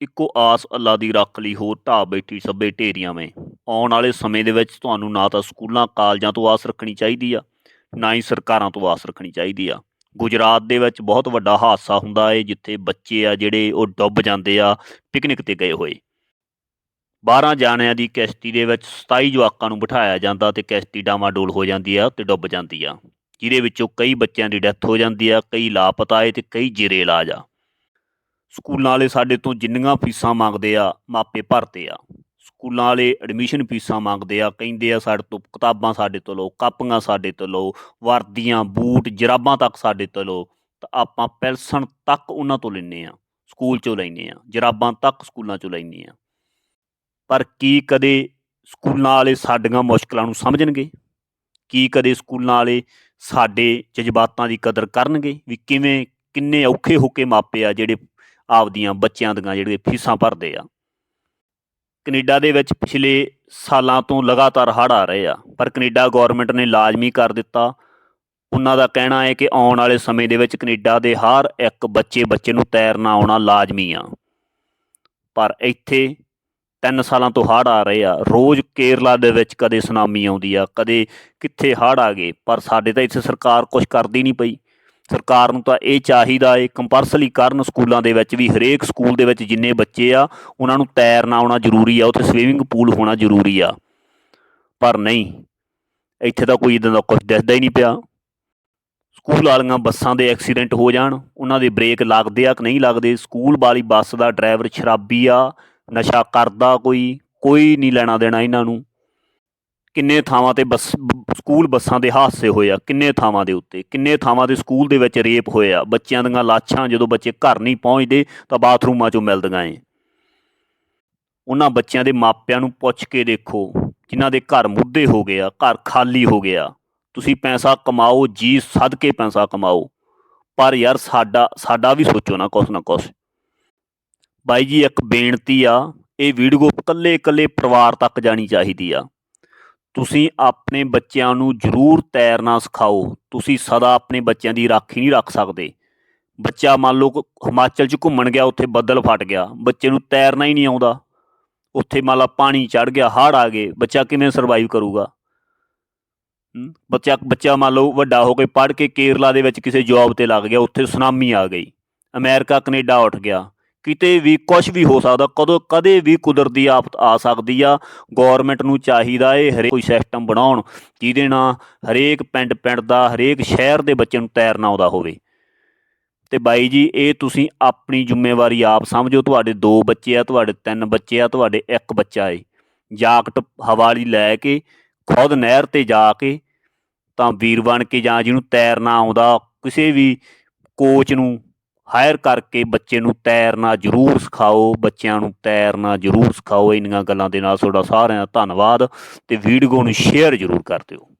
ਇੱਕੋ ਆਸ ਅੱਲਾ ਦੀ ਰੱਖ ਲਈ ਹੋਰ ਢਾਹ ਬੈਠੀ ਸਭੇ ਢੇਰੀਆਂ ਮੈਂ ਆਉਣ ਵਾਲੇ ਸਮੇਂ ਦੇ ਵਿੱਚ ਤੁਹਾਨੂੰ ਨਾ ਤਾਂ ਸਕੂਲਾਂ, ਕਾਲਜਾਂ ਤੋਂ ਆਸ ਰੱਖਣੀ ਚਾਹੀਦੀ ਆ, ਨਾ ਹੀ ਸਰਕਾਰਾਂ ਤੋਂ ਆਸ ਰੱਖਣੀ ਚਾਹੀਦੀ ਆ। ਗੁਜਰਾਤ ਦੇ ਵਿੱਚ ਬਹੁਤ ਵੱਡਾ ਹਾਦਸਾ ਹੁੰਦਾ ਏ, ਜਿੱਥੇ ਬੱਚੇ ਆ ਜਿਹੜੇ ਉਹ ਡੁੱਬ ਜਾਂਦੇ ਆ ਪਿਕਨਿਕ ਤੇ ਗਏ ਹੋਏ। 12 ਜਾਣਿਆਂ ਦੀ ਕਿਸ਼ਤੀ ਦੇ ਵਿੱਚ 27 ਜਵਾਕਾਂ ਨੂੰ ਬਿਠਾਇਆ ਜਾਂਦਾ ਤੇ ਕਿਸ਼ਤੀ ਡਾਮਾਡੋਲ ਹੋ ਜਾਂਦੀ ਆ ਤੇ ਡੁੱਬ ਜਾਂਦੀ ਆ, ਜਿਹਦੇ ਵਿੱਚੋਂ ਕਈ ਬੱਚਿਆਂ ਦੀ ਡੈਥ ਹੋ ਜਾਂਦੀ ਆ, ਕਈ ਲਾਪਤਾ ਏ ਤੇ ਕਈ ਜੇਰੇ ਇਲਾਜ ਆ। ਸਕੂਲਾਂ ਵਾਲੇ ਸਾਡੇ ਤੋਂ ਜਿੰਨੀਆਂ ਫੀਸਾਂ ਮੰਗਦੇ ਆ, ਮਾਪੇ ਭਰਦੇ ਆ। ਸਕੂਲਾਂ ਵਾਲੇ ਐਡਮਿਸ਼ਨ ਫੀਸਾਂ ਮੰਗਦੇ ਆ, ਕਹਿੰਦੇ ਆ ਸਾਡੇ ਤੋਂ ਕਿਤਾਬਾਂ ਸਾਡੇ ਤੋਂ ਲਓ, ਕਾਪੀਆਂ ਸਾਡੇ ਤੋਂ ਲਓ, ਵਰਦੀਆਂ, ਬੂਟ, ਜਰਾਬਾਂ ਤੱਕ ਸਾਡੇ ਤੋਂ ਲਓ, ਤਾਂ ਆਪਾਂ ਪੈਲਸਣ ਤੱਕ ਉਹਨਾਂ ਤੋਂ ਲੈਂਦੇ ਆ, ਸਕੂਲ ਚੋਂ ਲੈਂਦੇ ਆ, ਜਰਾਬਾਂ ਤੱਕ ਸਕੂਲਾਂ ਚੋਂ ਲੈਂਦੇ ਆ। ਪਰ ਕੀ ਕਦੇ ਸਕੂਲਾਂ ਵਾਲੇ ਸਾਡੀਆਂ ਮੁਸ਼ਕਲਾਂ ਨੂੰ ਸਮਝਣਗੇ? ਕੀ ਕਦੇ ਸਕੂਲਾਂ ਵਾਲੇ ਸਾਡੇ ਜਜ਼ਬਾਤਾਂ ਦੀ ਕਦਰ ਕਰਨਗੇ? ਵੀ ਕਿਵੇਂ, ਕਿੰਨੇ ਔਖੇ ਹੋ ਕੇ ਮਾਪੇ ਆ ਜਿਹੜੇ ਆਪਦੀਆਂ ਬੱਚਿਆਂ ਦੀਆਂ ਜਿਹੜੀਆਂ ਫੀਸਾਂ ਭਰਦੇ ਆ। ਕੈਨੇਡਾ ਦੇ ਵਿੱਚ ਪਿਛਲੇ ਸਾਲਾਂ ਤੋਂ ਲਗਾਤਾਰ ਹੜ੍ਹ ਆ ਰਹੇ ਆ, ਪਰ ਕੈਨੇਡਾ ਗਵਰਨਮੈਂਟ ਨੇ ਲਾਜ਼ਮੀ ਕਰ ਦਿੱਤਾ। ਉਹਨਾਂ ਦਾ ਕਹਿਣਾ ਹੈ ਕਿ ਆਉਣ ਵਾਲੇ ਸਮੇਂ ਦੇ ਵਿੱਚ ਕੈਨੇਡਾ ਦੇ ਹਰ ਇੱਕ ਬੱਚੇ ਬੱਚੇ ਨੂੰ ਤੈਰਨਾ ਆਉਣਾ ਲਾਜ਼ਮੀ ਆ। ਪਰ ਇੱਥੇ 3 ਸਾਲਾਂ ਤੋਂ ਹੜ੍ਹ ਆ ਰਹੇ ਆ। ਰੋਜ਼ ਕੇਰਲਾ ਦੇ ਵਿੱਚ ਕਦੇ ਸੁਨਾਮੀ ਆਉਂਦੀ ਆ, ਕਦੇ ਕਿੱਥੇ ਹੜ੍ਹ ਆ ਗਏ, ਪਰ ਸਾਡੇ ਤਾਂ ਇੱਥੇ ਸਰਕਾਰ ਕੁਝ ਕਰਦੀ ਨਹੀਂ ਪਈ। ਸਰਕਾਰ ਨੂੰ ਤਾਂ ਇਹ ਚਾਹੀਦਾ ਏ ਕੰਪਲਸਰੀ ਕਰਨ ਸਕੂਲਾਂ ਦੇ ਵਿੱਚ ਵੀ, ਹਰੇਕ ਸਕੂਲ ਦੇ ਵਿੱਚ ਜਿੰਨੇ ਬੱਚੇ ਆ, ਉਹਨਾਂ ਨੂੰ ਤੈਰਨਾ ਆਉਣਾ ਜ਼ਰੂਰੀ ਆ, ਉੱਥੇ ਸਵੀਮਿੰਗ ਪੂਲ ਹੋਣਾ ਜ਼ਰੂਰੀ ਆ। ਪਰ ਨਹੀਂ, ਇੱਥੇ ਤਾਂ ਕੋਈ ਇਦਾਂ ਦਾ ਕੁਝ ਦਿਸਦਾ ਹੀ ਨਹੀਂ ਪਿਆ। ਸਕੂਲ ਵਾਲੀਆਂ ਬੱਸਾਂ ਦੇ ਐਕਸੀਡੈਂਟ ਹੋ ਜਾਣ, ਉਹਨਾਂ ਦੇ ਬ੍ਰੇਕ ਲੱਗਦੇ ਆ ਕਿ ਨਹੀਂ ਲੱਗਦੇ? ਸਕੂਲ ਵਾਲੀ ਬੱਸ ਦਾ ਡਰਾਈਵਰ ਸ਼ਰਾਬੀ ਆ, ਨਸ਼ਾ ਕਰਦਾ ਕੋਈ ਕੋਈ ਨਹੀਂ ਲੈਣਾ ਦੇਣਾ ਇਹਨਾਂ ਨੂੰ। ਕਿੰਨੇ ਥਾਵਾਂ ਤੇ ਬੱਸ ਬ- ਸਕੂਲ ਬੱਸਾਂ ਦੇ ਹਾਦਸੇ ਹੋਏ ਆ, ਕਿੰਨੇ ਥਾਵਾਂ ਦੇ ਉੱਤੇ, ਕਿੰਨੇ ਥਾਵਾਂ ਦੇ ਸਕੂਲ ਦੇ ਵਿੱਚ ਰੇਪ ਹੋਏ ਆ, ਬੱਚਿਆਂ ਦੀਆਂ ਲਾਸ਼ਾਂ ਜਦੋਂ ਬੱਚੇ ਘਰ ਨਹੀਂ ਪਹੁੰਚਦੇ ਤਾਂ ਬਾਥਰੂਮਾਂ 'ਚੋਂ ਮਿਲਦੀਆਂ ਏ। ਉਹਨਾਂ ਬੱਚਿਆਂ ਦੇ ਮਾਪਿਆਂ ਨੂੰ ਪੁੱਛ ਕੇ ਦੇਖੋ, ਜਿਨ੍ਹਾਂ ਦੇ ਘਰ ਮੁੱਦੇ ਹੋ ਗਏ ਆ, ਘਰ ਖਾਲੀ ਹੋ ਗਿਆ ਤੁਸੀਂ ਪੈਸਾ ਕਮਾਓ, ਜੀ ਸਦਕੇ ਪੈਸਾ ਕਮਾਓ, ਪਰ ਯਾਰ ਸਾਡਾ ਸਾਡਾ ਵੀ ਸੋਚੋ ਨਾ ਕੁਛ ਨਾ ਕੁਛ। ਬਾਈ ਜੀ, ਇੱਕ ਬੇਨਤੀ ਆ, ਇਹ ਵੀਡੀਓ ਇਕੱਲੇ ਇਕੱਲੇ ਪਰਿਵਾਰ ਤੱਕ ਜਾਣੀ ਚਾਹੀਦੀ ਆ। ਤੁਸੀਂ ਆਪਣੇ ਬੱਚਿਆਂ ਨੂੰ ਜ਼ਰੂਰ ਤੈਰਨਾ ਸਿਖਾਓ। ਤੁਸੀਂ ਸਦਾ ਆਪਣੇ ਬੱਚਿਆਂ ਦੀ ਰਾਖੀ ਨਹੀਂ ਰੱਖ ਸਕਦੇ। ਬੱਚਾ ਮੰਨ ਲਓ ਹਿਮਾਚਲ 'ਚ ਘੁੰਮਣ ਗਿਆ, ਉੱਥੇ ਬੱਦਲ ਫਟ ਗਿਆ। ਬੱਚੇ ਨੂੰ ਤੈਰਨਾ ਹੀ ਨਹੀਂ ਆਉਂਦਾ। ਉੱਥੇ ਮੰਨ ਲਾ ਪਾਣੀ ਚੜ ਗਿਆ, ਹੜ੍ਹ ਆ ਗਏ। ਬੱਚਾ ਕਿਵੇਂ ਸਰਵਾਈਵ ਕਰੂਗਾ? ਬੱਚਾ ਬੱਚਾ ਮੰਨ ਲਓ ਵੱਡਾ ਹੋ ਕੇ ਪੜ੍ਹ ਕੇ ਕੇਰਲਾ ਦੇ ਵਿੱਚ ਕਿਸੇ ਜੌਬ ਤੇ ਲੱਗ ਗਿਆ, ਉੱਥੇ ਸੁਨਾਮੀ ਆ ਗਈ। ਅਮਰੀਕਾ, ਕੈਨੇਡਾ ਉੱਠ ਗਿਆ। ਕਿਤੇ ਵੀ ਕੁਝ ਵੀ ਹੋ ਸਕਦਾ, ਕਦੋਂ ਕਦੇ ਵੀ ਕੁਦਰਤੀ ਆਫਤ ਆ ਸਕਦੀ ਆ। ਗਵਰਨਮੈਂਟ ਨੂੰ ਚਾਹੀਦਾ ਏ ਹਰੇਕ ਕੋਈ ਸਿਸਟਮ ਬਣਾਉਣ, ਜਿਹਦੇ ਨਾਲ ਹਰੇਕ ਪਿੰਡ ਪਿੰਡ ਦਾ, ਹਰੇਕ ਸ਼ਹਿਰ ਦੇ ਬੱਚੇ ਨੂੰ ਤੈਰਨਾ ਆਉਂਦਾ ਹੋਵੇ। ਤੇ ਬਾਈ ਜੀ, ਇਹ ਤੁਸੀਂ ਆਪਣੀ ਜ਼ਿੰਮੇਵਾਰੀ ਆਪ ਸਮਝੋ, ਤੁਹਾਡੇ ਦੋ ਬੱਚੇ ਆ, ਤੁਹਾਡੇ ਤਿੰਨ ਬੱਚੇ ਆ, ਤੁਹਾਡੇ ਇੱਕ ਬੱਚਾ ਏ। ਜਾਕਟ ਹਵਾਲੀ ਲੈ ਕੇ, ਖੁਦ ਨਹਿਰ ਤੇ ਜਾ ਕੇ, ਤਾਂ ਵੀਰ ਬਣ ਕੇ ਜਾਂ ਜਿਹਨੂੰ ਤੈਰਨਾ ਆਉਂਦਾ, ਕਿਸੇ ਵੀ ਕੋਚ ਨੂੰ ਹਾਇਰ ਕਰਕੇ ਬੱਚੇ ਨੂੰ ਤੈਰਨਾ ਜ਼ਰੂਰ ਸਿਖਾਓ, ਬੱਚਿਆਂ ਨੂੰ ਤੈਰਨਾ ਜ਼ਰੂਰ ਸਿਖਾਓ। ਇੰਨੀਆਂ ਗੱਲਾਂ ਦੇ ਨਾਲ ਤੁਹਾਡਾ ਸਾਰਿਆਂ ਦਾ ਧੰਨਵਾਦ ਤੇ ਵੀਡੀਓ ਨੂੰ ਸ਼ੇਅਰ ਜ਼ਰੂਰ ਕਰ ਦਿਓ।